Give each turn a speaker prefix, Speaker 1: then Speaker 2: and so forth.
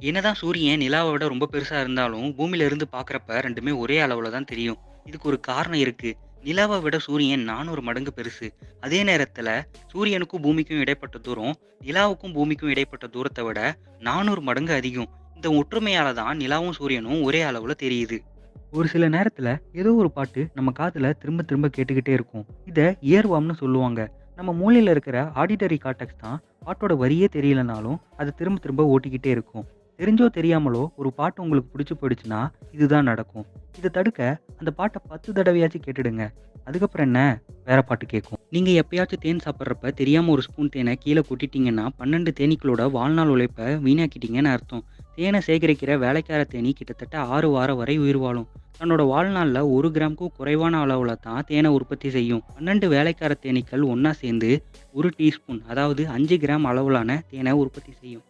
Speaker 1: என்னதான் சூரியன் நிலாவை விட ரொம்ப பெருசா இருந்தாலும், பூமியில இருந்து பார்க்குறப்ப ரெண்டுமே ஒரே அளவுல தான் தெரியும். இதுக்கு ஒரு காரணம் இருக்கு. நிலாவை விட சூரியன் 400 மடங்கு பெருசு. அதே நேரத்துல சூரியனுக்கும் பூமிக்கும் இடைப்பட்ட தூரம், நிலாவுக்கும் பூமிக்கும் இடைப்பட்ட தூரத்தை விட 400 மடங்கு அதிகம். இந்த ஒற்றுமையால தான் நிலாவும் சூரியனும் ஒரே அளவுல தெரியுது. ஒரு சில நேரத்துல ஏதோ ஒரு பாட்டு நம்ம காதுல திரும்ப திரும்ப கேட்டுக்கிட்டே இருக்கும். இதை இயர்வார்ம்னு சொல்லுவாங்க. நம்ம மூளையில் இருக்கிற ஆடிட்டரி காட்டக்ஸ் தான் பாட்டோட வரியே தெரியலனாலும், அதை திரும்ப திரும்ப ஓட்டிக்கிட்டே இருக்கும். தெரிஞ்சோ தெரியாமலோ ஒரு பாட்டு உங்களுக்கு பிடிச்சி போயிடுச்சுன்னா, இதுதான் நடக்கும். இதை தடுக்க அந்த பாட்டை பத்து தடவையாச்சும் கேட்டுடுங்க. அதுக்கப்புறம் என்ன? வேற பாட்டு கேட்கும். நீங்க எப்பயாச்சும் தேன் சாப்பிட்றப்ப தெரியாம ஒரு ஸ்பூன் தேனை கீழே கொட்டிட்டீங்கன்னா, 12 தேனீக்களோட வாழ்நாள் உழைப்ப வீணாக்கிட்டீங்கன்னு அர்த்தம். தேனை சேகரிக்கிற வேலைக்கார தேனி கிட்டத்தட்ட ஆறு வாரம் வரை உயிர் வாழும். தன்னோட வாழ்நாளில் ஒரு கிராமுக்கும் குறைவான அளவில் தான் தேனை உற்பத்தி செய்யும். 12 வேலைக்கார தேனீக்கள் ஒன்றா சேர்ந்து ஒரு டீஸ்பூன் அதாவது அஞ்சு கிராம் அளவிலான தேனை உற்பத்தி செய்யும்.